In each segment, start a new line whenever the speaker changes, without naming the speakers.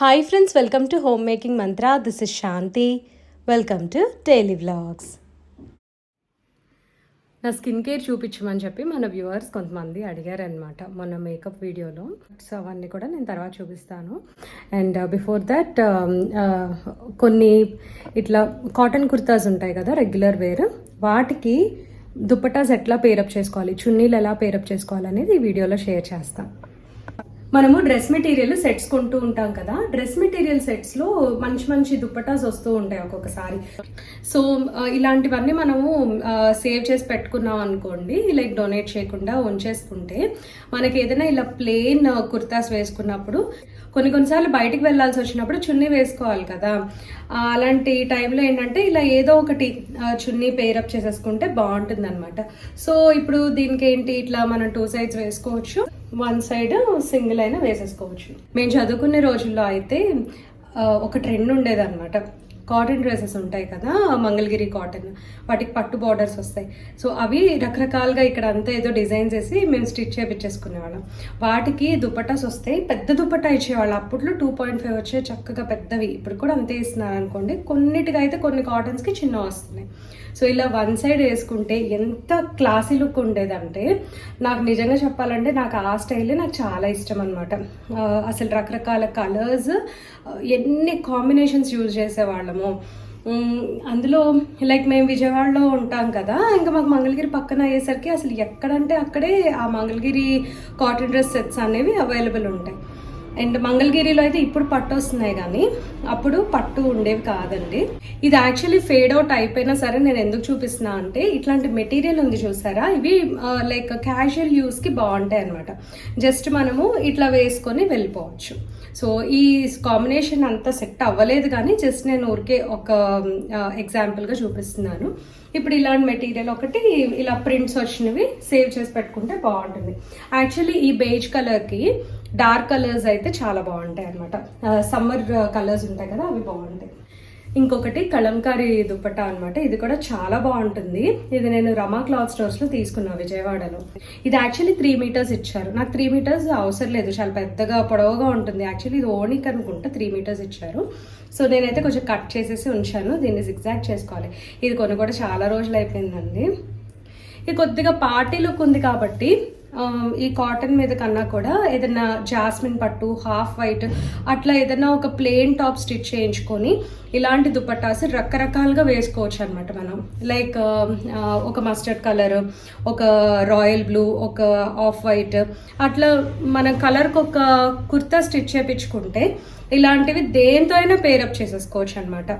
Hi friends welcome to home making mantra this is Shanti welcome to daily vlogs నా skin care చూపించమని చెప్పి మన viewers కొంతమంది అడిగారనమాట మొన్న మేకప్ వీడియోలో. సో అవన్నీ కూడా నేను తర్వాత చూపిస్తాను. అండ్ బిఫోర్ దట్ కొన్ని ఇట్లా కాటన్ కుర్తాస్ ఉంటాయి కదా రెగ్యులర్ వేర్. వాటికి దుప్పటాస్ ఎట్లా పేరప్ చేసుకోవాలి చున్నీలు ఎలా పేరప్ చేసుకోవాలి అనేది ఈ వీడియోలో షేర్ చేస్తాను. మనము డ్రెస్ మెటీరియల్ సెట్స్ కొంటూ ఉంటాం కదా. డ్రెస్ మెటీరియల్ సెట్స్లో మంచి మంచి దుప్పటాస్ వస్తూ ఉంటాయి ఒక్కొక్కసారి. సో ఇలాంటివన్నీ మనము సేవ్ చేసి పెట్టుకున్నాం అనుకోండి లైక్ డొనేట్ చేయకుండా ఉంచేసుకుంటే మనకి ఏదైనా ఇలా ప్లెయిన్ కుర్తాస్ వేసుకున్నప్పుడు కొన్ని కొన్నిసార్లు బయటికి వెళ్ళాల్సి వచ్చినప్పుడు చున్నీ వేసుకోవాలి కదా. అలాంటి టైంలో ఏంటంటే ఇలా ఏదో ఒకటి చున్నీ పేరప్ చేసేసుకుంటే బాగుంటుంది అనమాట సో ఇప్పుడు దీనికి ఏంటి ఇట్లా మనం టూ సైడ్స్ వేసుకోవచ్చు. వన్ సైడ్ సింగిల్ అయినా వేసేసుకోవచ్చు. మేము చదువుకునే రోజుల్లో అయితే ఒక ట్రెండ్ ఉండేదన్నమాట. కాటన్ డ్రెస్సెస్ ఉంటాయి కదా మంగళగిరి కాటన్. వాటికి పట్టు బార్డర్స్ వస్తాయి. సో అవి రకరకాలుగా ఇక్కడ అంతా ఏదో డిజైన్స్ వేసి మేము స్టిచ్ చేయించేసుకునేవాళ్ళం వాటికి దుపట్టాస్ వస్తాయి పెద్ద దుపట్టా ఇచ్చేవాళ్ళు. అప్పట్లో టూ పాయింట్ ఫైవ్ వచ్చే చక్కగా పెద్దవి. ఇప్పుడు కూడా అంతే ఇస్తున్నారు అనుకోండి. కొన్నిటికి అయితే కొన్ని కాటన్స్కి చిన్న వస్తున్నాయి. సో ఇలా వన్ సైడ్ వేసుకుంటే ఎంత క్లాసీ లుక్ ఉండేదంటే నాకు నిజంగా చెప్పాలంటే నాకు ఆ స్టైలే నాకు చాలా ఇష్టం అనమాట అసలు రకరకాల కలర్స్ ఎన్ని కాంబినేషన్స్ యూజ్ చేసేవాళ్ళము. అందులో లైక్ మేము విజయవాడలో ఉంటాం కదా ఇంకా మాకు మంగళగిరి పక్కన అయ్యేసరికి అసలు ఎక్కడంటే అక్కడే ఆ మంగళగిరి కాటన్ డ్రెస్ సెట్స్ అనేవి అవైలబుల్ ఉంటాయి. అండ్ మంగళగిరిలో అయితే ఇప్పుడు పట్టు వస్తున్నాయి కానీ అప్పుడు పట్టు ఉండేవి కాదండి. ఇది యాక్చువల్లీ ఫేడ్ అవుట్ అయిపోయినా సరే నేను ఎందుకు చూపిస్తున్నా అంటే ఇట్లాంటి మెటీరియల్ ఉంది చూసారా? ఇవి లైక్ క్యాజువల్ యూస్కి బాగుంటాయి అనమాట జస్ట్ మనము ఇట్లా వేసుకొని వెళ్ళిపోవచ్చు. సో ఈ కాంబినేషన్ అంతా సెట్ అవ్వలేదు కానీ జస్ట్ నేను ఊరికే ఒక ఎగ్జాంపుల్గా చూపిస్తున్నాను. ఇప్పుడు ఇలాంటి మెటీరియల్ ఒకటి ఇలా ప్రింట్స్ వచ్చినవి సేవ్ చేసి పెట్టుకుంటే బాగుంటుంది. యాక్చువల్లీ ఈ బేజ్ కలర్కి డార్క్ కలర్స్ అయితే చాలా బాగుంటాయి అనమాట సమ్మర్ కలర్స్ ఉంటాయి కదా అవి బాగుంటాయి. ఇంకొకటి కలంకారీ దుప్పట్టా అనమాట ఇది కూడా చాలా బాగుంటుంది. ఇది నేను రమా క్లాత్ స్టోర్స్లో తీసుకున్నా విజయవాడలో. ఇది యాక్చువల్లీ త్రీ మీటర్స్ ఇచ్చారు. నాకు త్రీ మీటర్స్ అవసరం లేదు. చాలా పెద్దగా పొడవుగా ఉంటుంది. యాక్చువల్లీ ఇది ఓనిక్ అనుకుంటా త్రీ మీటర్స్ ఇచ్చారు. సో నేనైతే కొంచెం కట్ చేసేసి ఉంచాను. దీన్ని ఎగ్జాక్ట్ చేసుకోవాలి. ఇది కొన్ని కూడా చాలా రోజులు అయిపోయిందండి. ఇది కొద్దిగా పార్టీ లుక్ ఉంది కాబట్టి Um, ఈ కాటన్ మీద కన్నా కూడా ఏదైనా జాస్మిన్ పట్టు హాఫ్ వైట్ అట్లా ఏదైనా ఒక ప్లెయిన్ టాప్ స్టిచ్ చేయించుకొని ఇలాంటి దుపట్టాస్ రకరకాలుగా వేసుకోవచ్చు అనమాట మనం లైక్ um, uh, ఒక మస్టర్డ్ కలర్ ఒక రాయల్ బ్లూ ఒక ఆఫ్ వైట్ అట్లా మన కలర్కి ఒక కుర్తా స్టిచ్ చేయించుకుంటే ఇలాంటివి దేంతో అయినా పేరప్ చేసేసుకోవచ్చు అనమాట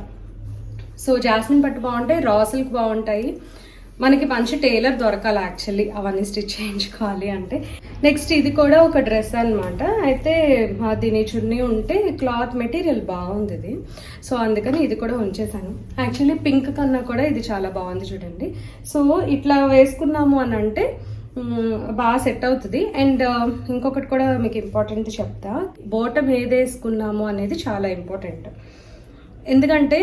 సో జాస్మిన్ పట్టు బాగుంటాయి రా సిల్క్ బాగుంటాయి మనకి మంచి టైలర్ దొరకాలి యాక్చువల్లీ అవన్నీ స్టిచ్ చేయించుకోవాలి అంటే. నెక్స్ట్ ఇది కూడా ఒక డ్రెస్ అనమాట అయితే దీని చున్నీ ఉంటే క్లాత్ మెటీరియల్ బాగుంది ఇది. సో అందుకని ఇది కూడా ఉంచేసాను. యాక్చువల్లీ పింక్ కన్నా కూడా ఇది చాలా బాగుంది చూడండి. సో ఇట్లా వేసుకున్నాము అని అంటే బాగా సెట్ అవుతుంది. అండ్ uh, ఇంకొకటి కూడా మీకు ఇంపార్టెంట్ చెప్తా. బోటం ఏది వేసుకున్నాము అనేది చాలా ఇంపార్టెంట్. ఎందుకంటే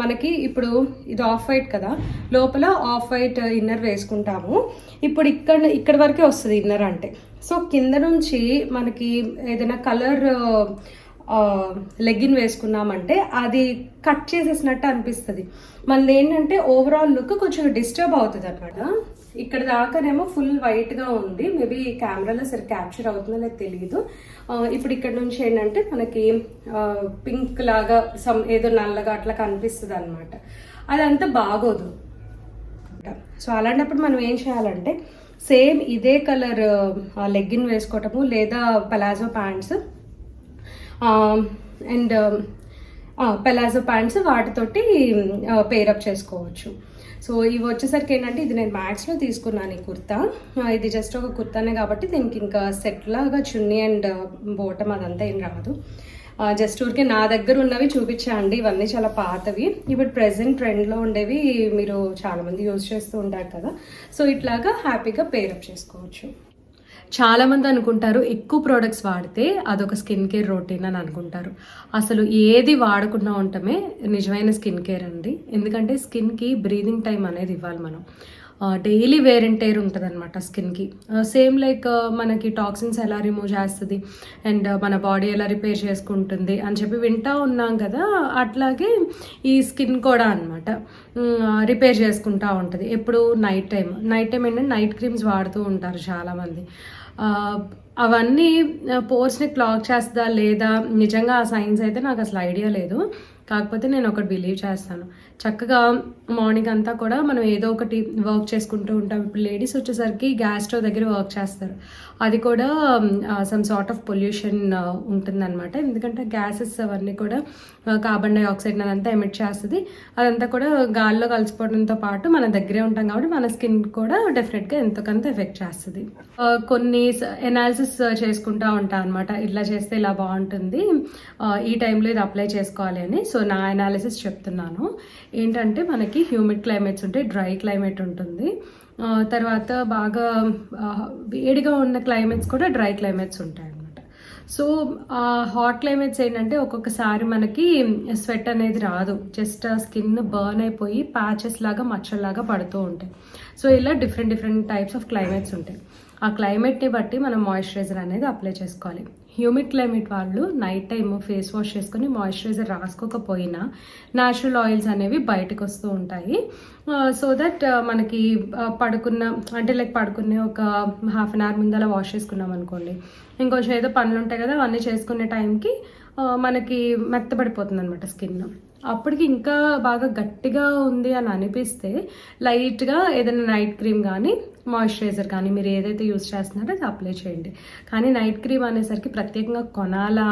మనకి ఇప్పుడు ఇది ఆఫ్ వైట్ కదా. లోపల ఆఫ్ వైట్ ఇన్నర్ వేసుకుంటాము. ఇప్పుడు ఇక్కడ ఇక్కడ వరకే వస్తుంది ఇన్నర్ అంటే. సో కింద నుంచి మనకి ఏదైనా కలర్ లెగ్గిన్ వేసుకున్నామంటే అది కట్ చేసేసినట్టు అనిపిస్తుంది. మనది ఏంటంటే ఓవరాల్ లుక్ కొంచెం డిస్టర్బ్ అవుతుంది అనమాట ఇక్కడ దాకానేమో ఫుల్ వైట్గా ఉంది. మేబీ కెమెరాలో సరి క్యాప్చర్ అవుతుందో లేదో తెలియదు ఇప్పుడు ఇక్కడ నుంచి ఏంటంటే మనకి పింక్ లాగా సమ్ ఏదో నల్లగా అట్లా కనిపిస్తుంది అనమాట అదంతా బాగోదు. సో అలాంటప్పుడు మనం ఏం చేయాలంటే సేమ్ ఇదే కలర్ లెగ్గిన్ వేసుకోవటము లేదా palazzo pants and palazzo pants వాటితోటి పేరప్ చేసుకోవచ్చు. సో ఇవి వచ్చేసరికి ఏంటంటే ఇది నేను మ్యాక్స్లో తీసుకున్నాను ఈ కుర్తా. ఇది జస్ట్ ఒక కుర్తానే కాబట్టి దీనికి ఇంకా సెట్ లాగా చున్నీ అండ్ బోటం అదంతా ఏం రాదు. జస్ట్ ఊరికే నా దగ్గర ఉన్నవి చూపించండి ఇవన్నీ చాలా పాతవి. ఇప్పుడు ప్రెసెంట్ ట్రెండ్లో ఉండేవి మీరు చాలామంది యూజ్ చేస్తూ ఉంటారు కదా. సో ఇట్లాగా హ్యాపీగా పేరప్ చేసుకోవచ్చు. చాలామంది అనుకుంటారు ఎక్కువ ప్రోడక్ట్స్ వాడితే అదొక స్కిన్ కేర్ రొటీన్ అని అనుకుంటారు. అసలు ఏది వాడకుండా ఉండటమే నిజమైన స్కిన్ కేర్ అండి. ఎందుకంటే స్కిన్కి బ్రీదింగ్ టైం అనేది ఇవ్వాలి మనం. డైలీ వేర్ అండ్ టేర్ ఉంటుంది అనమాట స్కిన్కి సేమ్ లైక్ మనకి టాక్సిన్స్ ఎలా రిమూవ్ చేస్తుంది అండ్ మన బాడీ ఎలా రిపేర్ చేసుకుంటుంది అని చెప్పి వింటా ఉన్నాం కదా అట్లాగే ఈ స్కిన్ కూడా అనమాట రిపేర్ చేసుకుంటూ ఉంటుంది. ఎప్పుడు నైట్ టైం నైట్ టైం ఏంటంటే నైట్ క్రీమ్స్ వాడుతూ ఉంటారు చాలామంది అవన్నీ పోర్స్ని క్లాక్ చేస్తుందా లేదా? నిజంగా ఆ సైన్స్ అయితే నాకు అసలు ఐడియా లేదు. కాకపోతే నేను ఒకటి బిలీవ్ చేస్తాను. చక్కగా మార్నింగ్ అంతా కూడా మనం ఏదో ఒకటి వర్క్ చేసుకుంటూ ఉంటాం. ఇప్పుడు లేడీస్ వచ్చేసరికి గ్యాస్ దగ్గర వర్క్ చేస్తారు. అది కూడా సమ్ సార్ట్ ఆఫ్ పొల్యూషన్ ఉంటుందన్నమాట. ఎందుకంటే గ్యాసెస్ అవన్నీ కూడా కార్బన్ డైఆక్సైడ్ అదంతా ఎమిట్ చేస్తుంది. అదంతా కూడా గాల్లో కలిసిపోవడంతో పాటు మన దగ్గరే ఉంటాం కాబట్టి మన స్కిన్ కూడా డెఫినెట్గా ఎంతకంత ఎఫెక్ట్ చేస్తుంది. కొన్ని ఎనాలిసిస్ చేసుకుంటా ఉంటా అనమాట ఇట్లా చేస్తే ఇలా బాగుంటుంది. ఈ టైంలో ఇది అప్లై చేసుకోవాలి అని. సో నా ఎనాలిసిస్ చెప్తున్నాను. ఏంటంటే మనకి హ్యూమిడ్ క్లైమేట్స్ ఉంటాయి డ్రై క్లైమేట్ ఉంటుంది. తర్వాత బాగా వేడిగా ఉన్న క్లైమేట్స్ కూడా డ్రై క్లైమేట్స్ ఉంటాయి అన్నమాట సో హాట్ క్లైమేట్స్ ఏంటంటే ఒక్కొక్కసారి మనకి స్వెట్ అనేది రాదు. జస్ట్ స్కిన్ బర్న్ అయిపోయి ప్యాచెస్ లాగా మచ్చల్లాగా పడుతూ ఉంటాయి. సో ఇలా different different types of climates ఉంటాయి. ఆ క్లైమేట్ని బట్టి మనం మాయిశ్చరైజర్ అనేది అప్లై చేసుకోవాలి. హ్యూమిడ్ క్లైమేట్ వాళ్ళు నైట్ టైం ఫేస్ వాష్ చేసుకొని మాయిశ్చరైజర్ రాసుకోకపోయినా న్యాచురల్ ఆయిల్స్ అనేవి బయటకు వస్తూ ఉంటాయి. సో దట్ మనకి పడుకున్న అంటే లైక్ పడుకునే ఒక హాఫ్ అన్ అవర్ ముందు అలా వాష్ చేసుకున్నాం అనుకోండి. ఇంకొంచెం ఏదో పనులు ఉంటాయి కదా అవన్నీ చేసుకునే టైంకి మనకి మెత్తబడిపోతుంది అనమాట స్కిన్. అప్పటికి ఇంకా బాగా గట్టిగా ఉంది అని అనిపిస్తే లైట్గా ఏదైనా నైట్ క్రీమ్ కానీ మాయిశ్చరైజర్ కానీ మీరు ఏదైతే యూస్ చేస్తున్నారో అది అప్లై చేయండి. కానీ నైట్ క్రీమ్ అనేసరికి ప్రత్యేకంగా కొనాలా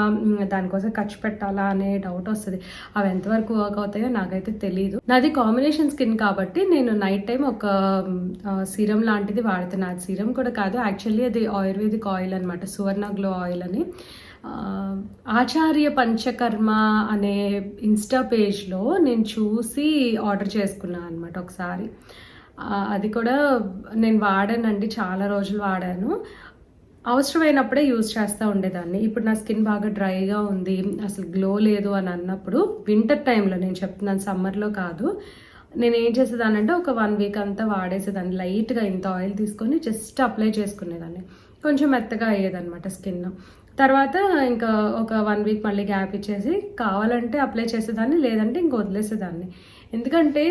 దానికోసం ఖర్చు పెట్టాలా అనే డౌట్ వస్తుంది. అవి ఎంతవరకు వర్క్ అవుతాయో నాకైతే తెలియదు నాది కాంబినేషన్ స్కిన్ కాబట్టి నేను నైట్ టైం ఒక సీరం లాంటిది వాడుతున్నాను అది సీరం కూడా కాదు యాక్చువల్లీ అది ఆయుర్వేదిక్ ఆయిల్ అనమాట సువర్ణ గ్లో ఆయిల్ అని. ఆచార్య పంచకర్మ అనే ఇన్స్టా పేజ్లో నేను చూసి ఆర్డర్ చేసుకున్నాను అనమాట ఒకసారి. అది కూడా నేను వాడానండి చాలా రోజులు వాడాను. అవసరమైనప్పుడే యూజ్ చేస్తూ ఉండేదాన్ని. ఇప్పుడు నా స్కిన్ బాగా డ్రైగా ఉంది అసలు గ్లో లేదు అని అన్నప్పుడు వింటర్ టైంలో నేను చెప్తున్నాను సమ్మర్లో కాదు. నేను ఏం చేసేదానంటే ఒక వన్ వీక్ అంతా వాడేసేదాన్ని లైట్గా ఇంత ఆయిల్ తీసుకొని జస్ట్ అప్లై చేసుకునేదాన్ని. కొంచెం మెత్తగా అయ్యేదన్నమాట స్కిన్ తర్వాత ఇంకా ఒక వన్ వీక్ మళ్ళీ గ్యాప్ ఇచ్చేసి కావాలంటే అప్లై చేసేదాన్ని లేదంటే ఇంక వదిలేసేదాన్ని. ఎందుకంటే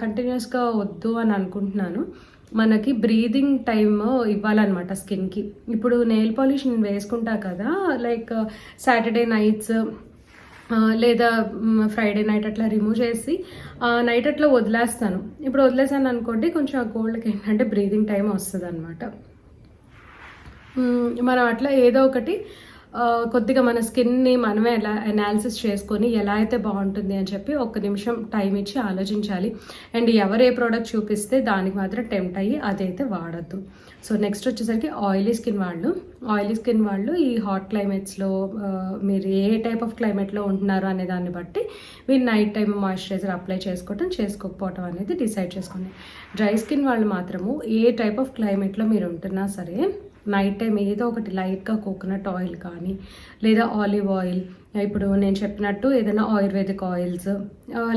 కంటిన్యూస్గా వద్దు అని అనుకుంటున్నాను. మనకి బ్రీదింగ్ టైమ్ ఇవ్వాలన్నమాట స్కిన్కి ఇప్పుడు నెయిల్ పాలిష్ నేను వేసుకుంటా కదా లైక్ సాటర్డే నైట్స్ లేదా ఫ్రైడే నైట్ అట్లా రిమూవ్ చేసి నైట్ అట్లా వదిలేస్తాను. ఇప్పుడు వదిలేసాను అనుకోండి కొంచెం ఆ కోల్డ్కి ఏంటంటే బ్రీదింగ్ టైం వస్తుంది అనమాట మనం అట్లా ఏదో ఒకటి కొద్దిగా మన స్కిన్ని మనమే ఎలా అనాలిసిస్ చేసుకొని ఎలా అయితే బాగుంటుంది అని చెప్పి ఒక్క నిమిషం టైం ఇచ్చి ఆలోచించాలి. అండ్ ఎవరు ఏ ప్రోడక్ట్ చూపిస్తే దానికి మాత్రం టెంప్ట్ అయ్యి అదైతే వాడద్దు. సో నెక్స్ట్ వచ్చేసరికి ఆయిలీ స్కిన్ వాళ్ళు. ఆయిలీ స్కిన్ వాళ్ళు ఈ హాట్ క్లైమేట్స్లో మీరు ఏ టైప్ ఆఫ్ క్లైమేట్లో ఉంటున్నారు అనే దాన్ని బట్టి మీరు నైట్ టైం మాయిశ్చరైజర్ అప్లై చేసుకోవటం చేసుకోకపోవటం అనేది డిసైడ్ చేసుకోండి. డ్రై స్కిన్ వాళ్ళు మాత్రము ఏ టైప్ ఆఫ్ క్లైమేట్లో మీరు ఉంటున్నా సరే నైట్ టైం ఏదో ఒకటి లైట్గా కోకోనట్ ఆయిల్ కానీ లేదా ఆలివ్ ఆయిల్ ఇప్పుడు నేను చెప్పినట్టు ఏదైనా ఆయుర్వేదిక్ ఆయిల్స్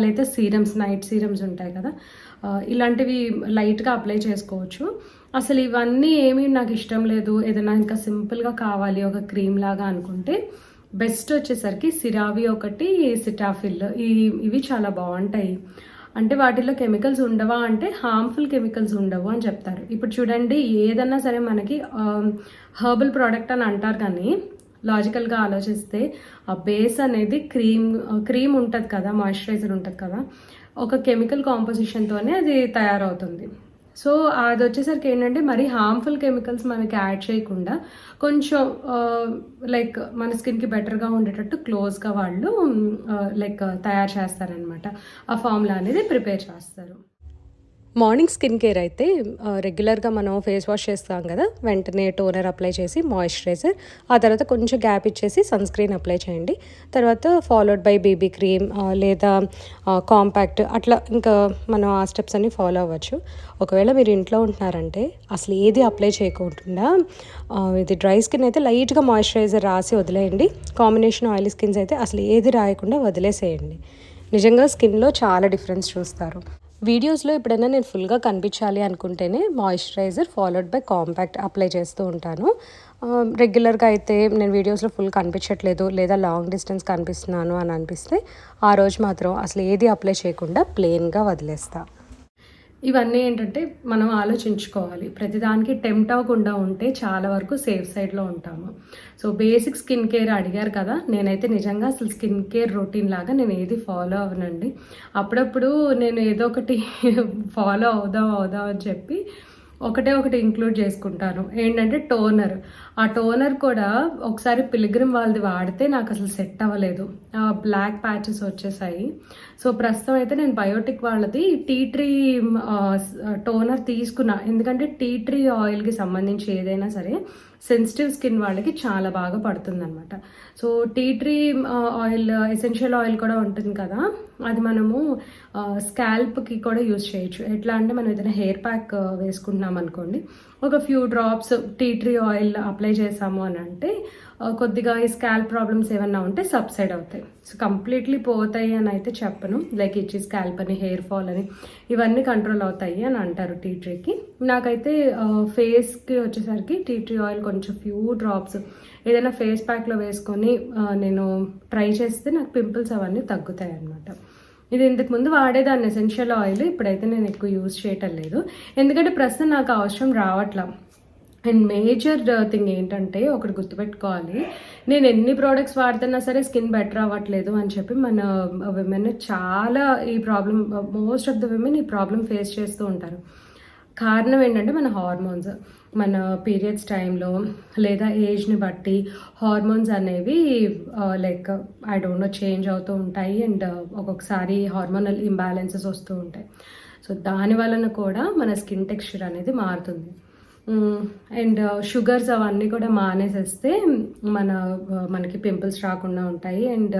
లేదా సీరమ్స్ నైట్ సీరమ్స్ ఉంటాయి కదా ఇలాంటివి లైట్గా అప్లై చేసుకోవచ్చు. అసలు ఇవన్నీ ఏమీ నాకు ఇష్టం లేదు. ఏదైనా ఇంకా సింపుల్గా కావాలి ఒక క్రీమ్ లాగా అనుకుంటే బెస్ట్ వచ్చేసరికి సిరావి ఒకటి సిటాఫిల్. ఈ ఇవి చాలా బాగుంటాయి. అంటే వాటిలో కెమికల్స్ ఉండవా అంటే హార్మ్ఫుల్ కెమికల్స్ ఉండవు అని చెప్తారు. ఇప్పుడు చూడండి ఏదన్నా సరే మనకి um, హర్బల్ ప్రోడక్ట్ అని అంటారు కానీ లాజికల్గా ఆలోచిస్తే ఆ బేస్ అనేది క్రీమ్ క్రీమ్ ఉంటుంది కదా మాయిశ్చరైజర్ ఉంటుంది కదా ఒక కెమికల్ కాంపోజిషన్తోనే అది తయారవుతుంది. సో అది వచ్చేసరికి ఏంటంటే మరి హార్మ్ఫుల్ కెమికల్స్ మనకి యాడ్ చేయకుండా కొంచెం లైక్ మన స్కిన్కి బెటర్గా ఉండేటట్టు క్లోజ్గా వాళ్ళు లైక్ తయారు చేస్తారనమాట ఆ ఫార్ములా అనేది ప్రిపేర్ చేస్తారు. మార్నింగ్ స్కిన్ కేర్ అయితే రెగ్యులర్గా మనం ఫేస్ వాష్ చేస్తాం కదా వెంటనే టోనర్ అప్లై చేసి మాయిశ్చరైజర్ ఆ తర్వాత కొంచెం గ్యాప్ ఇచ్చేసి సన్ స్క్రీన్ అప్లై చేయండి. తర్వాత ఫాలోడ్ బై బేబీ క్రీమ్ లేదా కాంపాక్ట్ అట్లా ఇంకా మనం ఆ స్టెప్స్ అన్ని ఫాలో అవ్వచ్చు. ఒకవేళ మీరు ఇంట్లో ఉంటున్నారంటే అసలు ఏది అప్లై చేయకుండా ఇది డ్రై స్కిన్ అయితే లైట్గా మాయిశ్చరైజర్ రాసి వదిలేయండి. కాంబినేషన్ ఆయిల్ స్కిన్స్ అయితే అసలు ఏది రాయకుండా వదిలేసేయండి. నిజంగా స్కిన్లో చాలా డిఫరెన్స్ చూస్తారు. వీడియోస్లో ఎప్పుడైనా నేను ఫుల్గా కనిపించాలి అనుకుంటేనే moisturiser followed by compact apply చేస్తూ ఉంటాను. రెగ్యులర్గా అయితే నేను వీడియోస్లో ఫుల్ కనిపించట్లేదు లేదా లాంగ్ డిస్టెన్స్ కనిపిస్తున్నాను అని అనిపిస్తే ఆ రోజు మాత్రం అసలు ఏది అప్లై చేయకుండా ప్లెయిన్గా వదిలేస్తా. ఇవన్నీ ఏంటంటే మనం ఆలోచించుకోవాలి. ప్రతిదానికి టెంప్ట్ అవ్వకుండా ఉంటే చాలా వరకు సేఫ్ సైడ్లో ఉంటాము. సో బేసిక్ స్కిన్ కేర్ అడిగారు కదా నేనైతే నిజంగా అసలు స్కిన్ కేర్ రొటీన్ లాగా నేను ఏది ఫాలో అవ్వనండి. అప్పుడప్పుడు నేను ఏదో ఒకటి ఫాలో అవుదాం అవుదాం అని చెప్పి ఒకటే ఒకటి ఇంక్లూడ్ చేసుకుంటాను. ఏంటంటే టోనర్ ఆ టోనర్ కూడా ఒకసారి పిలిగ్రిమ్ వాళ్ళది వాడితే నాకు అసలు సెట్ అవ్వలేదు. బ్లాక్ ప్యాచెస్ వచ్చేసాయి. సో ప్రస్తుతం అయితే నేను బయోటిక్ వాళ్ళది టీ ట్రీ టోనర్ తీసుకున్నా. ఎందుకంటే టీ ట్రీ ఆయిల్కి సంబంధించి ఏదైనా సరే సెన్సిటివ్ స్కిన్ వాళ్ళకి చాలా బాగా పడుతుంది అనమాట so tea tree oil essential oil కూడా ఉంటుంది కదా అది మనము uh, స్కాల్ప్కి కూడా యూస్ చేయొచ్చు. ఎట్లా అంటే మనం ఏదైనా హెయిర్ ప్యాక్ uh, వేసుకుంటున్నాం అనుకోండి ఒక few drops tea tree oil apply చేసాము అని అంటే కొద్దిగా ఈ స్కాల్ ప్రాబ్లమ్స్ ఏమన్నా ఉంటే సబ్సైడ్ అవుతాయి. సో కంప్లీట్లీ పోతాయి అని అయితే చెప్పను. లైక్ ఇచ్చి స్కాల్ప్ అని హెయిర్ ఫాల్ అని ఇవన్నీ కంట్రోల్ అవుతాయి అని అంటారు టీ ట్రీకి నాకైతే ఫేస్కి వచ్చేసరికి టీ ట్రీ ఆయిల్ కొంచెం ఫ్యూ డ్రాప్స్ ఏదైనా ఫేస్ ప్యాక్లో వేసుకొని నేను ట్రై చేస్తే నాకు పింపుల్స్ అవన్నీ తగ్గుతాయి అన్నమాట. ఇది ఇంతకు ముందు వాడేదాన్ని ఎసెన్షియల్ ఆయిల్ ఇప్పుడైతే నేను ఎక్కువ యూజ్ చేయటం లేదు. ఎందుకంటే ప్రస్తుతం నాకు అవసరం రావట్లా. అండ్ మేజర్ థింగ్ ఏంటంటే ఒకటి గుర్తుపెట్టుకోవాలి. నేను ఎన్ని ప్రోడక్ట్స్ వాడుతున్నా సరే స్కిన్ బెటర్ అవ్వట్లేదు అని చెప్పి మన విమెన్ చాలా ఈ problem most of the women ఈ ప్రాబ్లం ఫేస్ చేస్తూ ఉంటారు. కారణం ఏంటంటే మన హార్మోన్స్ మన పీరియడ్స్ టైంలో లేదా ఏజ్ని బట్టి హార్మోన్స్ అనేవి like I don't know change అవుతూ ఉంటాయి అండ్ ఒక్కొక్కసారి హార్మోనల్ ఇంబ్యాలెన్సెస్ వస్తూ ఉంటాయి. సో దాని వలన కూడా మన స్కిన్ టెక్స్చర్ అనేది మారుతుంది. అండ్ షుగర్స్ అవన్నీ కూడా మానేసేస్తే మన మనకి పింపుల్స్ రాకుండా ఉంటాయి. అండ్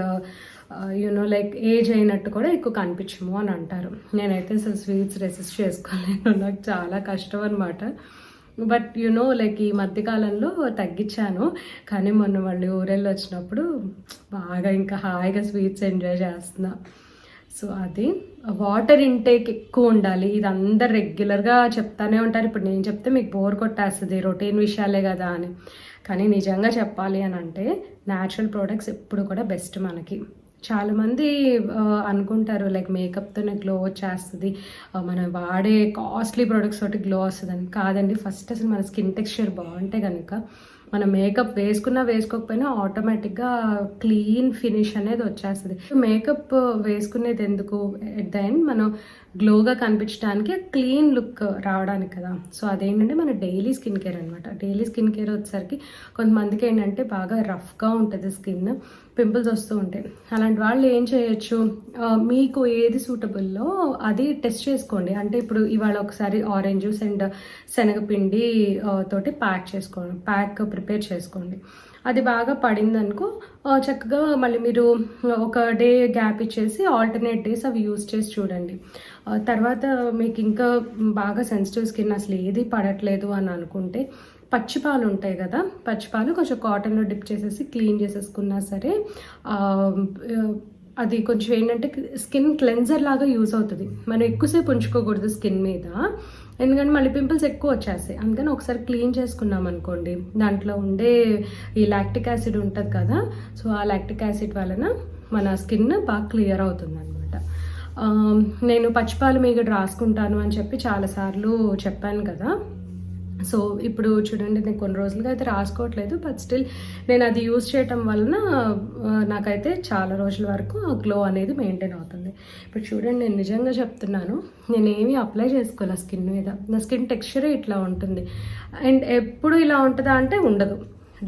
యూనో లైక్ ఏజ్ అయినట్టు కూడా ఎక్కువ కనిపించము అని అంటారు. నేనైతే అసలు స్వీట్స్ రెసిస్ట్ చేసుకోలేను. నాకు చాలా కష్టం అనమాట బట్ యునో లైక్ ఈ మధ్యకాలంలో తగ్గించాను. కానీ మొన్న వాళ్ళు ఊరెళ్ళి వచ్చినప్పుడు బాగా ఇంకా హాయిగా స్వీట్స్ ఎంజాయ్ చేస్తున్నా. సో అది. వాటర్ ఇంటేక్ ఎక్కువ ఉండాలి. ఇది అందరు రెగ్యులర్గా చెప్తానే ఉంటారు. ఇప్పుడు నేను చెప్తే మీకు బోర్ కొట్టేస్తుంది రొటీన్ విషయాలే కదా అని. కానీ నిజంగా చెప్పాలి అని అంటే న్యాచురల్ ప్రోడక్ట్స్ ఎప్పుడు కూడా బెస్ట్ మనకి. చాలామంది అనుకుంటారు లైక్ మేకప్తోనే గ్లో వచ్చేస్తుంది. మనం వాడే కాస్ట్లీ ప్రొడక్ట్స్ తోటి గ్లో వస్తుందని. కాదండి ఫస్ట్ అసలు మన స్కిన్ టెక్స్చర్ బాగుంటే కనుక మన మేకప్ వేసుకున్నా వేసుకోకపోయినా ఆటోమేటిక్గా క్లీన్ ఫినిష్ అనేది వచ్చేస్తుంది. మేకప్ వేసుకునేది ఎందుకు? ఎట్ ద ఎండ్ మనం గ్లోగా కనిపించడానికి క్లీన్ లుక్ రావడానికి కదా. సో అదేంటంటే మన డైలీ స్కిన్ కేర్ అనమాట డైలీ స్కిన్ కేర్ వచ్చేసరికి కొంతమందికి ఏంటంటే బాగా రఫ్గా ఉంటుంది స్కిన్ పింపుల్స్ వస్తూ ఉంటాయి. అలాంటి వాళ్ళు ఏం చేయొచ్చు? మీకు ఏది సూటబుల్లో అది టెస్ట్ చేసుకోండి. అంటే ఇప్పుడు ఇవాళ ఒకసారి ఆరెంజ్ జ్యూస్ అండ్ శనగపిండి తోటి ప్యాక్ చేసుకోండి. ప్యాక్ ప్రిపేర్ చేసుకోండి. అది బాగా పడిందనుకో చక్కగా మళ్ళీ మీరు ఒక డే గ్యాప్ ఇచ్చేసి ఆల్టర్నేట్ డేస్ అవి యూజ్ చేసి చూడండి. తర్వాత మీకు ఇంకా బాగా సెన్సిటివ్ స్కిన్ అసలు ఏది పడట్లేదు అని అనుకుంటే పచ్చిపాలు ఉంటాయి కదా పచ్చిపాలు కొంచెం కాటన్లో డిప్ చేసేసి క్లీన్ చేసేసుకున్నా సరే అది కొంచెం ఏంటంటే స్కిన్ క్లెన్జర్ లాగా యూజ్ అవుతుంది. మనం ఎక్కువసేపు ఉంచుకోకూడదు స్కిన్ మీద. ఎందుకంటే మళ్ళీ పింపుల్స్ ఎక్కువ వచ్చేస్తాయి. అందుకని ఒకసారి క్లీన్ చేసుకున్నాం అనుకోండి. దాంట్లో ఉండే ఈ లాక్టిక్ యాసిడ్ ఉంటుంది కదా సో ఆ లాక్టిక్ యాసిడ్ వలన మన స్కిన్ బాగా క్లియర్ అవుతుంది అనమాట నేను పచ్చిపాలు మీగడ రాసుకుంటాను అని చెప్పి చాలాసార్లు చెప్పాను కదా. సో ఇప్పుడు చూడండి నేను కొన్ని రోజులుగా అయితే రాసుకోవట్లేదు బట్ స్టిల్ నేను అది యూజ్ చేయటం వలన నాకైతే చాలా రోజుల వరకు ఆ గ్లో అనేది మెయింటైన్ అవుతుంది. ఇప్పుడు చూడండి నేను నిజంగా చెప్తున్నాను నేను ఏమీ అప్లై చేసుకోలే స్కిన్ మీద. నా స్కిన్ టెక్స్చరే ఇట్లా ఉంటుంది. అండ్ ఎప్పుడు ఇలా ఉంటుందా అంటే ఉండదు.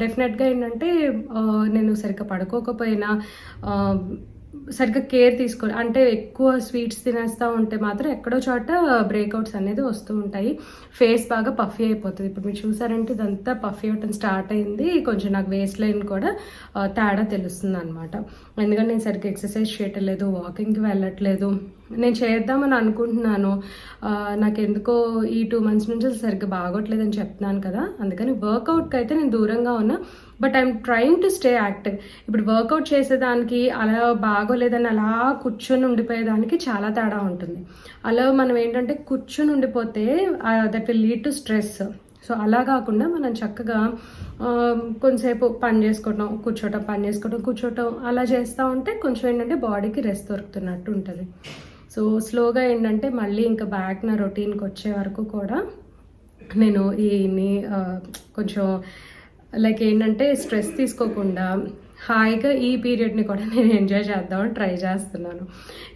డెఫినెట్గా ఏంటంటే నేను సరిగ్గా పడుకోకపోయినా సరిగ్గా కేర్ తీసుకో అంటే ఎక్కువ స్వీట్స్ తినేస్తూ ఉంటే మాత్రం ఎక్కడో చోట బ్రేక్అవుట్స్ అనేది వస్తూ ఉంటాయి. ఫేస్ బాగా పఫీ అయిపోతుంది. ఇప్పుడు మీరు చూసారంటే ఇదంతా పఫీ అవటం స్టార్ట్ అయింది. కొంచెం నాకు వేస్ట్ లైన్ కూడా తేడా తెలుస్తుంది అనమాట ఎందుకంటే నేను సరిగ్గా ఎక్సర్సైజ్ చేయటం లేదు వాకింగ్కి వెళ్ళట్లేదు. నేను చేద్దామని అనుకుంటున్నాను. నాకు ఎందుకో ఈ టూ మంత్స్ నుంచి సరిగ్గా బాగోట్లేదని చెప్తున్నాను కదా. అందుకని వర్కౌట్కి అయితే నేను దూరంగా ఉన్నా. But I'm trying to stay active. ఇప్పుడు వర్కౌట్ చేసేదానికి అలా బాగోలేదని అలా కూర్చొని ఉండిపోయేదానికి చాలా తేడా ఉంటుంది. అలా మనం ఏంటంటే కూర్చొని ఉండిపోతే that will lead to stress. So అలా కాకుండా మనం చక్కగా కొంతసేపు పని చేసుకోవటం కూర్చోటం పని చేసుకోవటం కూర్చోవటం అలా చేస్తూ ఉంటే కొంచెం ఏంటంటే బాడీకి రెస్ట్ దొరుకుతున్నట్టు ఉంటుంది. సో స్లోగా ఏంటంటే మళ్ళీ ఇంకా బ్యాక్ నా రొటీన్కి వచ్చే వరకు కూడా నేను ఈ కొంచెం లైక్ ఏంటంటే స్ట్రెస్ తీసుకోకుండా హాయిగా ఈ పీరియడ్ని కూడా నేను ఎంజాయ్ చేద్దామని ట్రై చేస్తున్నాను.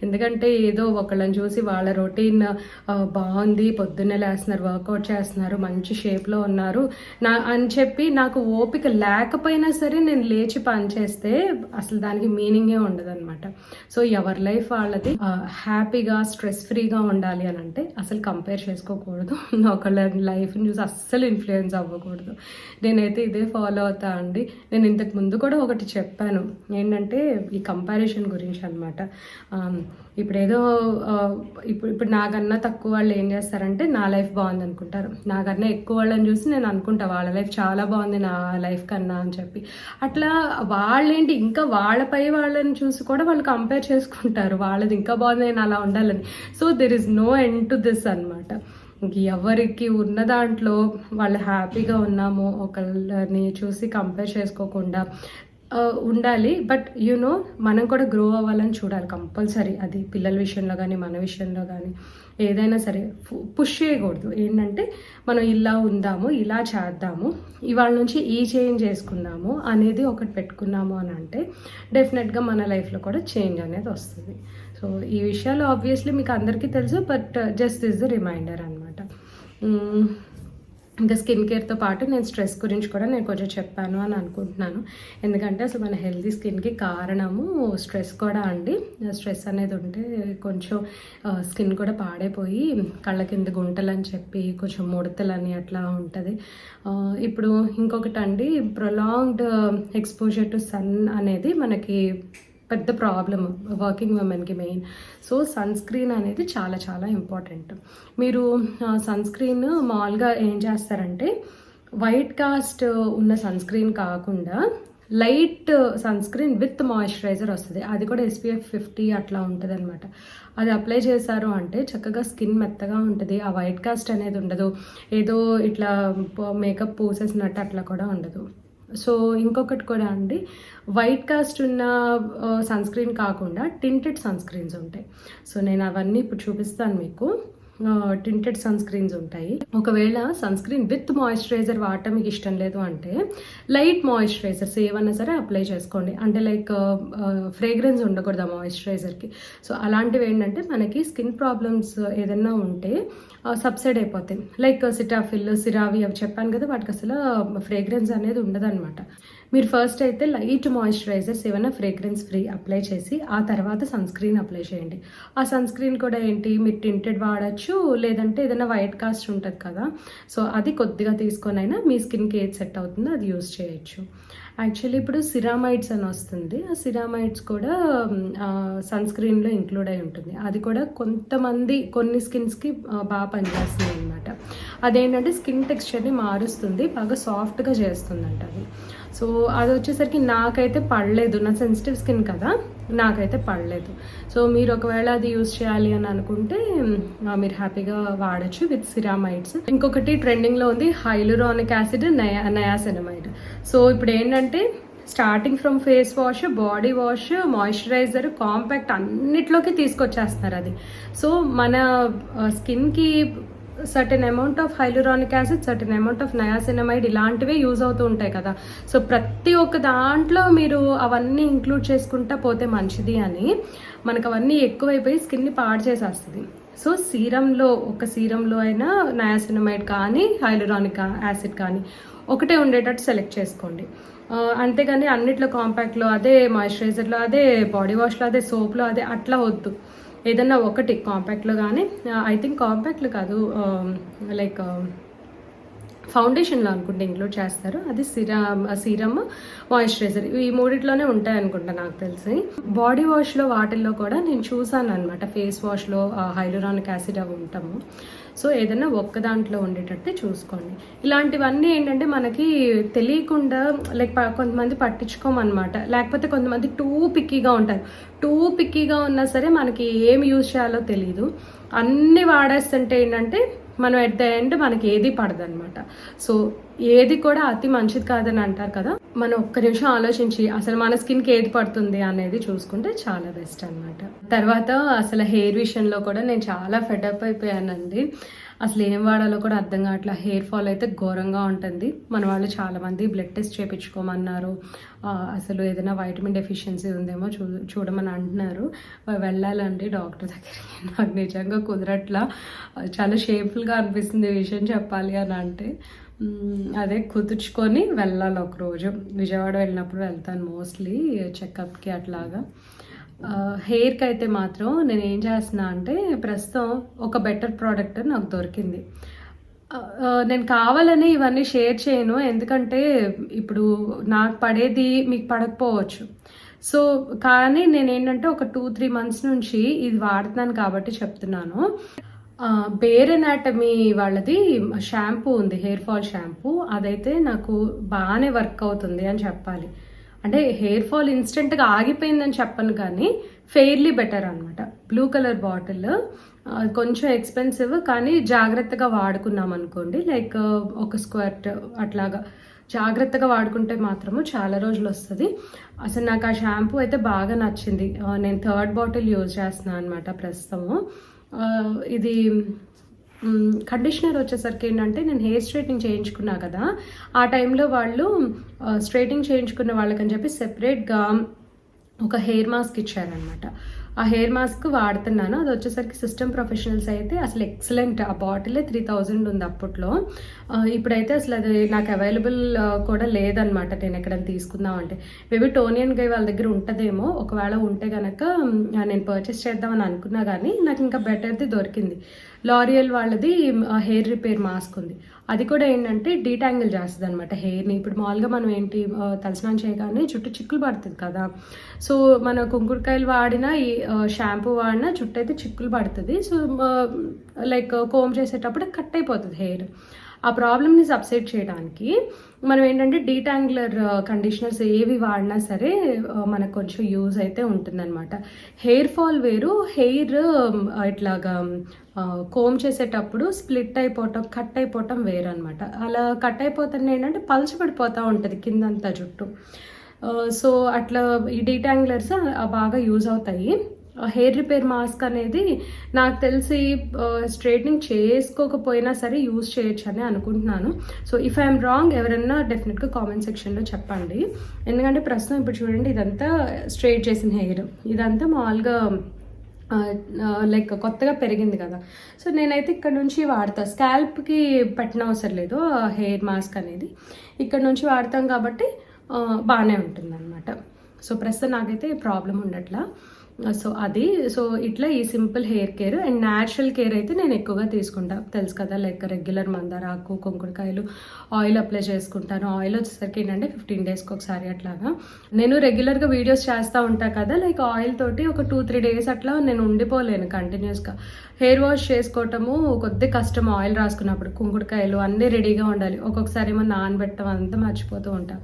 ఎందుకంటే ఏదో ఒకళ్ళని చూసి వాళ్ళ రొటీన్ బాగుంది పొద్దున్నే లేస్తున్నారు వర్కౌట్ చేస్తున్నారు మంచి షేప్లో ఉన్నారు. నా అని చెప్పి నాకు ఓపిక లేకపోయినా సరే నేను లేచి పని చేస్తే అసలు దానికి మీనింగే ఉండదు అనమాట సో ఎవరి లైఫ్ వాళ్ళది? హ్యాపీగా స్ట్రెస్ ఫ్రీగా ఉండాలి అని అంటే అసలు కంపేర్ చేసుకోకూడదు. ఒకళ్ళ లైఫ్ని చూసి అస్సలు ఇన్ఫ్లుయెన్స్ అవ్వకూడదు. నేనైతే ఇదే ఫాలో అవుతా అండి. నేను ఇంతకు ముందు కూడా ఒకటి చెప్పాను. ఏంటంటే ఈ కంపారిజన్ గురించి అనమాట ఇప్పుడు ఏదో ఇప్పుడు ఇప్పుడు నాకన్నా తక్కువ వాళ్ళు ఏం చేస్తారంటే నా లైఫ్ బాగుంది అనుకుంటారు. నాకన్నా ఎక్కువ వాళ్ళని చూసి నేను అనుకుంటా వాళ్ళ లైఫ్ చాలా బాగుంది నా లైఫ్ కన్నా అని చెప్పి. అట్లా వాళ్ళేంటి ఇంకా వాళ్ళపై వాళ్ళని చూసి కూడా వాళ్ళు కంపేర్ చేసుకుంటారు. వాళ్ళది ఇంకా బాగుంది నేను అలా ఉండాలని. So there is no end to this అనమాట ఎవరికి ఉన్న దాంట్లో వాళ్ళు హ్యాపీగా ఉన్నాము ఒకళ్ళని చూసి కంపేర్ చేసుకోకుండా ఉండాలి. బట్ యునో మనం కూడా గ్రో అవ్వాలని చూడాలి కంపల్సరీ. అది పిల్లల విషయంలో కానీ మన విషయంలో కానీ ఏదైనా సరే పుష్ చేయకూడదు. ఏంటంటే మనం ఇలా ఉందాము ఇలా చేద్దాము. ఇవాళ నుంచి ఈ చేంజ్ చేసుకుందాము అనేది ఒకటి పెట్టుకున్నాము అని అంటే డెఫినెట్గా మన లైఫ్లో కూడా చేంజ్ అనేది వస్తుంది. సో ఈ విషయాలు ఆబ్వియస్లీ మీకు అందరికీ తెలుసు but just is the reminder అనమాట ఇంకా స్కిన్ కేర్తో పాటు నేను స్ట్రెస్ గురించి కూడా నేను కొంచెం చెప్పాను అని అనుకుంటున్నాను. ఎందుకంటే అసలు మన హెల్తీ స్కిన్కి కారణము స్ట్రెస్ కూడా అండి. స్ట్రెస్ అనేది ఉంటే కొంచెం స్కిన్ కూడా పాడైపోయి కళ్ళ కింద గుంటలు అని చెప్పి కొంచెం ముడతలని అట్లా ఉంటుంది. ఇప్పుడు ఇంకొకటి అండి ప్రొలాంగ్డ్ ఎక్స్పోజర్ టు సన్ అనేది మనకి పెద్ద ప్రాబ్లం వర్కింగ్ ఉమెన్కి మెయిన్ సో సన్ స్క్రీన్ అనేది చాలా చాలా ఇంపార్టెంట్ మీరు సన్ స్క్రీన్ మామూలుగా ఏం చేస్తారంటే వైట్ కాస్ట్ ఉన్న సన్ స్క్రీన్ కాకుండా light sunscreen with moisturiser వస్తుంది. అది కూడా ఎస్పీఎఫ్ ఫిఫ్టీ అట్లా ఉంటుంది అనమాట అది అప్లై చేశారు అంటే చక్కగా స్కిన్ మెత్తగా ఉంటుంది. ఆ వైట్ కాస్ట్ అనేది ఉండదు. ఏదో ఇట్లా మేకప్ పూసేసినట్టు అట్లా కూడా ఉండదు. సో ఇంకొకటి కూడా అండి వైట్ కాస్ట్ ఉన్న సన్ స్క్రీన్ కాకుండా టింటెడ్ సన్ స్క్రీన్స్ ఉంటాయి. సో నేను అవన్నీ ఇప్పుడు చూపిస్తాను మీకు. టింటెడ్ సన్ స్క్రీన్స్ ఉంటాయి. ఒకవేళ సన్ స్క్రీన్ విత్ మాయిశ్చరైజర్ వాడటం మీకు ఇష్టం లేదు అంటే లైట్ మాయిశ్చరైజర్స్ ఏమన్నా సరే అప్లై చేసుకోండి. అంటే లైక్ ఫ్రేగ్రెన్స్ ఉండకూడదు ఆ మాయిశ్చరైజర్కి సో అలాంటివి ఏంటంటే మనకి స్కిన్ ప్రాబ్లమ్స్ ఏదైనా ఉంటే సబ్సైడ్ అయిపోతాయి. లైక్ సిటాఫిల్ సిరావి అవి చెప్పాను కదా వాటికి అసలు ఫ్రేగ్రెన్స్ అనేది ఉండదన్నమాట. మీరు ఫస్ట్ అయితే లైట్ మాయిశ్చరైజర్స్ ఏమైనా ఫ్రేగ్రెన్స్ ఫ్రీ అప్లై చేసి ఆ తర్వాత సన్ స్క్రీన్ అప్లై చేయండి. ఆ సన్ స్క్రీన్ కూడా ఏంటి? మీరు టింటెడ్ వాడచ్చు లేదంటే ఏదైనా వైట్ కాస్ట్ ఉంటుంది కదా. సో అది కొద్దిగా తీసుకొని అయినా మీ స్కిన్కి ఏది సెట్ అవుతుందో అది యూస్ చేయొచ్చు. యాక్చువల్లీ ఇప్పుడు సిరామైడ్స్ అని వస్తుంది. ఆ సిరామైడ్స్ కూడా సన్ స్క్రీన్లో ఇంక్లూడ్ అయి ఉంటుంది. అది కూడా కొంతమంది కొన్ని స్కిన్స్కి బాగా పనిచేస్తుంది అనమాట అదేంటంటే స్కిన్ టెక్స్చర్ని మారుస్తుంది బాగా సాఫ్ట్గా చేస్తుందంట అది. సో అది వచ్చేసరికి నాకైతే పడలేదు. నా సెన్సిటివ్ స్కిన్ కదా నాకైతే పడలేదు. సో మీరు ఒకవేళ అది యూస్ చేయాలి అని అనుకుంటే మీరు హ్యాపీగా వాడచ్చు విత్ సిరామైడ్స్ ఇంకొకటి ట్రెండింగ్లో ఉంది హైలురానిక్ యాసిడ్ నయా నయాసెనమైడ్ సో ఇప్పుడు ఏంటంటే starting from face wash body wash moisturiser compact అన్నిట్లోకి తీసుకొచ్చేస్తున్నారు అది. సో మన స్కిన్కి certain amount of hyaluronic acid certain amount of niacinamide ఇలాంటివే యూజ్ అవుతూ ఉంటాయి కదా. సో ప్రతి ఒక్క దాంట్లో మీరు అవన్నీ ఇంక్లూడ్ చేసుకుంటా పోతే మంచిది అని మనకు అవన్నీ ఎక్కువైపోయి స్కిన్ని పాడు చేసేస్తుంది. సో సీరంలో ఒక సీరంలో అయినా నయాసినమైడ్ కానీ హైలురానిక్ యాసిడ్ కానీ ఒకటే ఉండేటట్టు సెలెక్ట్ చేసుకోండి. అంతేగాని అన్నిట్లో కాంపాక్ట్లో అదే మాయిశ్చరైజర్లో అదే బాడీ వాష్లో అదే సోప్లో అదే అట్లా వద్దు. ఏదన్నా ఒకటి కాంపాక్ట్లో కానీ ఐ థింక్ కాంపాక్ట్లు కాదు um, లైక్ ఫౌండేషన్లో um, అనుకుంటే ఇంక్లూడ్ చేస్తారు. అది సిరమ్ సీరమ్ మాయిశ్చరైజర్ ఈ మూడిట్లోనే ఉంటాయి అనుకుంటా నాకు తెలిసి. బాడీ వాష్లో వాటిల్లో కూడా నేను చూసాను అనమాట ఫేస్ వాష్లో హైలోరానిక్ యాసిడ్ అవి ఉంటాము. సో ఏదైనా ఒక్క దాంట్లో ఉండేటట్టు చూసుకోండి. ఇలాంటివన్నీ ఏంటంటే మనకి తెలియకుండా లైక్ ప- కొంతమంది పట్టించుకోమన్నమాట. లేకపోతే కొంతమంది టూ పిక్కీగా ఉంటారు. టూ పిక్కీగా ఉన్నా సరే మనకి ఏం యూజ్ చేయాలో తెలియదు అన్నీ వాడేస్తుంటే ఏంటంటే మనం ఎట్ ద ఎండ్ మనకి ఏది పడదనమాట సో ఏది కూడా అతి మంచిది కాదని అంటారు కదా మనం ఒక్క నిమిషం ఆలోచించి అసలు మన స్కిన్కి ఏది పడుతుంది అనేది చూసుకుంటే చాలా బెస్ట్ అన్నమాట. తర్వాత అసలు హెయిర్ విషయంలో కూడా నేను చాలా ఫెడప్ అయిపోయానండి. అసలు ఏం వాడాలో కూడా అర్థం కావట్లే. హెయిర్ ఫాల్ అయితే ఘోరంగా ఉంటుంది. మన వాళ్ళు చాలామంది బ్లడ్ టెస్ట్ చేయించుకోమన్నారు అసలు ఏదైనా వైటమిన్ డెఫిషియన్సీ ఉందేమో చూ చూడమని అంటున్నారు. వెళ్ళాలండి డాక్టర్ దగ్గరికి. నాకు నిజంగా కుదరట్లా. చాలా షేప్ఫుల్గా అనిపిస్తుంది ఈ విషయం చెప్పాలి అని అంటే. అదే కుదుర్చుకొని వెళ్ళాలి ఒకరోజు విజయవాడ వెళ్ళినప్పుడు వెళ్తాను మోస్ట్లీ చెకప్కి అట్లాగా. హెయిర్కి అయితే మాత్రం నేను ఏం చేస్తున్నా అంటే ప్రస్తుతం ఒక బెటర్ ప్రోడక్ట్ నాకు దొరికింది. నేను కావాలని ఇవన్నీ షేర్ చేయను. ఎందుకంటే ఇప్పుడు నాకు పడేది మీకు పడకపోవచ్చు. సో కానీ నేను ఏంటంటే ఒక టూ త్రీ మంత్స్ నుంచి ఇది వాడుతున్నాను కాబట్టి చెప్తున్నాను. బేర్ అనాటమీ వాళ్ళది షాంపూ ఉంది హెయిర్ ఫాల్ షాంపూ. అదైతే నాకు బాగానే వర్క్ అవుతుంది అని చెప్పాలి. అంటే హెయిర్ ఫాల్ ఇన్స్టెంట్గా ఆగిపోయిందని చెప్పను కానీ ఫెయిర్లీ బెటర్ అనమాట బ్లూ కలర్ బాటిల్ కొంచెం ఎక్స్పెన్సివ్ కానీ జాగ్రత్తగా వాడుకున్నాం అనుకోండి. లైక్ ఒక స్క్వర్ట్ అట్లాగా జాగ్రత్తగా వాడుకుంటే మాత్రము చాలా రోజులు వస్తుంది. అసలు నాకు ఆ షాంపూ అయితే బాగా నచ్చింది. నేను థర్డ్ బాటిల్ యూజ్ చేస్తున్నాను అనమాట ప్రస్తుతము. ఇది కండిషనర్ వచ్చేసరికి ఏంటంటే నేను హెయిర్ స్ట్రైటింగ్ చేయించుకున్నా కదా ఆ టైంలో వాళ్ళు స్ట్రైటింగ్ చేయించుకున్న వాళ్ళకని చెప్పి సెపరేట్గా ఒక హెయిర్ మాస్క్ ఇచ్చారనమాట ఆ హెయిర్ మాస్క్ వాడుతున్నాను. అది వచ్చేసరికి సిస్టమ్ ప్రొఫెషనల్స్ అయితే అసలు ఎక్సలెంట్ ఆ బాటిలే త్రీ థౌజండ్ ఉంది అప్పట్లో. ఇప్పుడైతే అసలు అది నాకు అవైలబుల్ కూడా లేదనమాట నేను ఎక్కడైనా తీసుకుందాం అంటే. మేబీ టోనియన్ గై వాళ్ళ దగ్గర ఉంటుందేమో. ఒకవేళ ఉంటే కనుక నేను పర్చేస్ చేద్దామని అనుకున్నా కానీ నాకు ఇంకా బెటర్ది దొరికింది. లారియల్ వాళ్ళది హెయిర్ రిపేర్ మాస్క్ ఉంది. అది కూడా ఏంటంటే డీటాంగిల్ చేస్తుంది అనమాట హెయిర్ని ఇప్పుడు మామూలుగా మనం ఏంటి తలస్నానం చేయగానే జుట్టు చిక్కులు పడుతుంది కదా. సో మన కుంకుడుకాయలు వాడినా ఈ షాంపూ వాడినా జుట్టు అయితే చిక్కులు పడుతుంది. సో లైక్ కోమ్ చేసేటప్పుడు కట్ అయిపోతుంది హెయిర్ ఆ ప్రాబ్లమ్ని సబ్సైడ్ చేయడానికి మనం ఏంటంటే డీటాంగులర్ కండిషనర్స్ ఏవి వాడినా సరే మనకు కొంచెం యూజ్ అయితే ఉంటుందన్నమాట. హెయిర్ ఫాల్ వేరు హెయిర్ ఇట్లాగా కోమ్ చేసేటప్పుడు స్ప్లిట్ అయిపోవటం కట్ అయిపోవటం వేరు అనమాట అలా కట్ అయిపోతుంది ఏంటంటే పలచబడిపోతూ ఉంటుంది కిందంతా జుట్టు. సో అట్లా ఈ డీటాంగులర్స్ బాగా యూజ్ అవుతాయి. హెయిర్ రిపేర్ మాస్క్ అనేది నాకు తెలిసి స్ట్రైట్నింగ్ చేసుకోకపోయినా సరే యూజ్ చేయొచ్చు అని అనుకుంటున్నాను. సో ఇఫ్ ఐఎమ్ రాంగ్ ఎవరన్నా డెఫినెట్గా కామెంట్ సెక్షన్లో చెప్పండి. ఎందుకంటే ప్రస్తుతం ఇప్పుడు చూడండి ఇదంతా స్ట్రైట్ చేసిన హెయిర్. ఇదంతా మామూలుగా లైక్ కొత్తగా పెరిగింది కదా. సో నేనైతే ఇక్కడ నుంచి వాడతా. స్కాల్ప్కి పెట్టిన అవసరం లేదు హెయిర్ మాస్క్ అనేది. ఇక్కడ నుంచి వాడతాం కాబట్టి బాగానే ఉంటుంది అనమాట సో ప్రస్తుతం నాకైతే ప్రాబ్లం ఉండట్లా. సో అది సో ఇట్లా ఈ simple hair care and natural care అయితే నేను ఎక్కువగా తీసుకుంటా. తెలుసు కదా లైక్ రెగ్యులర్ మందారాకు కుంకుడుకాయలు ఆయిల్ అప్లై చేసుకుంటాను. ఆయిల్ వచ్చేసరికి ఏంటంటే ఫిఫ్టీన్ డేస్కి ఒకసారి అట్లాగా. నేను రెగ్యులర్గా వీడియోస్ చేస్తూ ఉంటా కదా లైక్ ఆయిల్ తోటి ఒక టూ త్రీ డేస్ అట్లా నేను ఉండిపోలేను కంటిన్యూస్గా. హెయిర్ వాష్ చేసుకోవటము కొద్ది కష్టం ఆయిల్ రాసుకున్నప్పుడు. కుంకుడుకాయలు అన్నీ రెడీగా ఉండాలి. ఒక్కొక్కసారి ఏమో నానబెట్టడం అంతా మర్చిపోతూ ఉంటాం.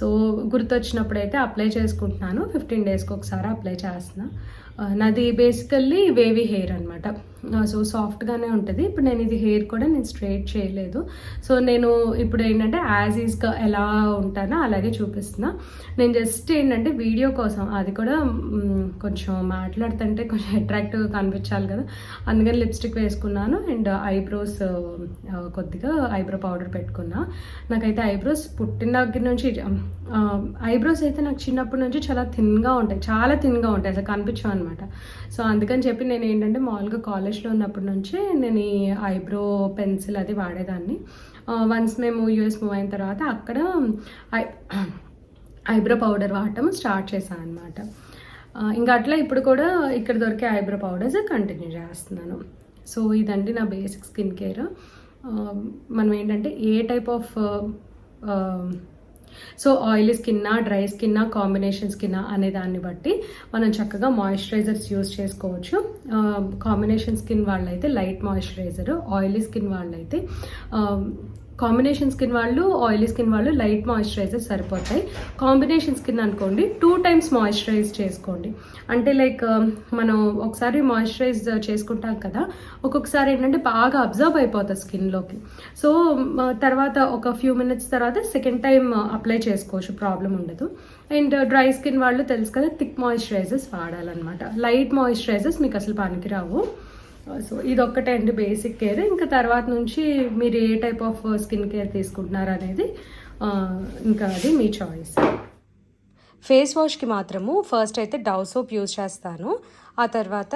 సో గుర్తొచ్చినప్పుడు అయితే అప్లై చేసుకుంటున్నాను. ఫిఫ్టీన్ డేస్కి ఒకసారి అప్లై చేస్తున్నా. నాది బేసికల్లీ వేవీ హెయిర్ అనమాట సో సాఫ్ట్గానే ఉంటుంది. ఇప్పుడు నేను ఇది హెయిర్ కూడా నేను స్ట్రైట్ చేయలేదు. సో నేను ఇప్పుడు ఏంటంటే యాజ్ ఈజ్గా ఎలా ఉంటానో అలాగే చూపిస్తున్నా. నేను జస్ట్ ఏంటంటే వీడియో కోసం అది కూడా కొంచెం మాట్లాడుతుంటే కొంచెం అట్రాక్టివ్గా కనిపించాలి కదా. అందుకని లిప్స్టిక్ వేసుకున్నాను అండ్ ఐబ్రోస్ కొద్దిగా ఐబ్రో పౌడర్ పెట్టుకున్నా. నాకైతే ఐబ్రోస్ పుట్టిన దగ్గర నుంచి ఐబ్రోస్ అయితే నాకు చిన్నప్పటి నుంచి చాలా థిన్గా ఉంటాయి. చాలా థిన్గా ఉంటాయి. అసలు కనిపించవు అనమాట సో అందుకని చెప్పి నేను ఏంటంటే మామూలుగా కాలేజ్లో ఉన్నప్పటి నుంచే నేను ఈ ఐబ్రో పెన్సిల్ అది వాడేదాన్ని. వన్స్ మేము యూఎస్ మూవ్ అయిన తర్వాత అక్కడ ఐ ఐబ్రో పౌడర్ వాడటం స్టార్ట్ చేశాను అనమాట ఇంకా అట్లా ఇప్పుడు కూడా ఇక్కడ దొరికే ఐబ్రో పౌడర్స్ కంటిన్యూ చేస్తున్నాను. సో ఇదండి నా బేసిక్ స్కిన్ కేర్. మనం ఏంటంటే ఏ టైప్ ఆఫ్ సో ఆయిలీ స్కిన్నా డ్రై స్కిన్నా కాంబినేషన్ స్కిన్నా అనే దాన్ని బట్టి మనం చక్కగా మాయిశ్చరైజర్స్ యూస్ చేసుకోవచ్చు. కాంబినేషన్ స్కిన్ వాళ్ళైతే లైట్ మాయిశ్చరైజర్ ఆయిలీ స్కిన్ వాళ్ళైతే కాంబినేషన్ స్కిన్ వాళ్ళు ఆయిలీ స్కిన్ వాళ్ళు లైట్ మాయిశ్చరైజర్ సరిపోతాయి. కాంబినేషన్ స్కిన్ అనుకోండి టూ టైమ్స్ మాయిశ్చరైజ్ చేసుకోండి. అంటే లైక్ um, మనం ఒకసారి మాయిశ్చరైజ్ చేసుకుంటాం కదా ఒక్కొక్కసారి ఏంటంటే బాగా అబ్జర్వ్ అయిపోతుంది స్కిన్లోకి సో తర్వాత ఒక ఫ్యూ మినిట్స్ తర్వాత సెకండ్ టైం అప్లై చేసుకోవచ్చు ప్రాబ్లం ఉండదు. అండ్ డ్రై స్కిన్ వాళ్ళు తెలుసు కదా థిక్ మాయిశ్చరైజర్స్ వాడాలన్నమాట. లైట్ మాయిశ్చరైజర్స్ మీకు అసలు పనికిరావు. Oh, సో ఇది ఒక్కటే అండి బేసిక్ కేర్ ఇంకా తర్వాత నుంచి మీరు ఏ type of skin uh, care తీసుకుంటున్నారు అనేది uh, ఇంకా అది మీ చాయిస్ ఫేస్ వాష్కి మాత్రము ఫస్ట్ అయితే డవ్ సోప్ యూజ్ చేస్తాను. ఆ తర్వాత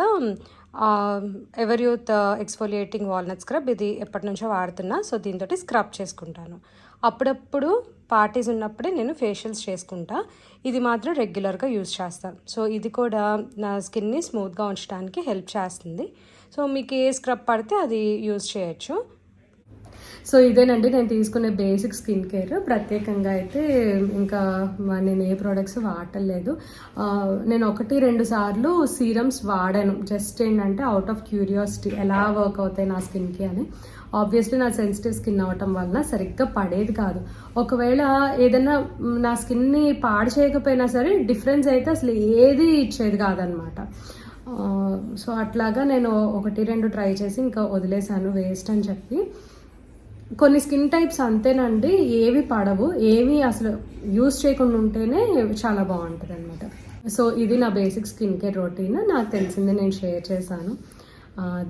Everyuth exfoliating walnut scrub ఇది ఎప్పటి నుంచో వాడుతున్నా సో దీంతో స్క్రబ్ చేసుకుంటాను. అప్పుడప్పుడు పార్టీస్ ఉన్నప్పుడే నేను ఫేషియల్స్ చేసుకుంటా. ఇది మాత్రం రెగ్యులర్గా యూజ్ చేస్తాను సో ఇది కూడా నా స్కిన్ని స్మూత్గా ఉంచడానికి హెల్ప్ చేస్తుంది. సో మీకు ఏ స్క్రబ్ పడితే అది యూజ్ చేయొచ్చు. సో ఇదేనండి నేను తీసుకునే బేసిక్ స్కిన్ కేర్ ప్రత్యేకంగా అయితే ఇంకా నేను ఏ ప్రోడక్ట్స్ వాడలేదు నేను ఒకటి రెండు సార్లు సీరమ్స్ వాడాను. జస్ట్ ఏంటంటే అవుట్ ఆఫ్ క్యూరియాసిటీ ఎలా వర్క్ అవుతాయి నా స్కిన్కి అని. ఆబ్వియస్లీ నా సెన్సిటివ్ స్కిన్ అవటం వలన సరిగ్గా పడేది కాదు. ఒకవేళ ఏదైనా నా స్కిన్ని పాడు చేయకపోయినా సరే డిఫరెన్స్ అయితే అసలు ఏది ఇచ్చేది కాదనమాట. సో అట్లాగా నేను ఒకటి రెండు ట్రై చేసి ఇంకా వదిలేశాను వేస్ట్ అని చెప్పి. కొన్ని స్కిన్ టైప్స్ అంతేనండి ఏవి పడవు ఏవి అసలు యూజ్ చేయకుండా ఉంటేనే చాలా బాగుంటుంది అనమాట సో ఇది నా బేసిక్ స్కిన్ కేర్ రొటీన్ నాకు తెలిసింది నేను షేర్ చేశాను.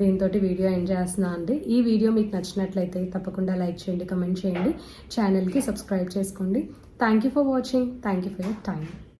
దీంతో వీడియో ఎండ్ చేస్తున్నా అండి. ఈ వీడియో మీకు నచ్చినట్లయితే తప్పకుండా లైక్ చేయండి కమెంట్ చేయండి ఛానల్కి సబ్స్క్రైబ్ చేసుకోండి. Thank you for watching thank you for your time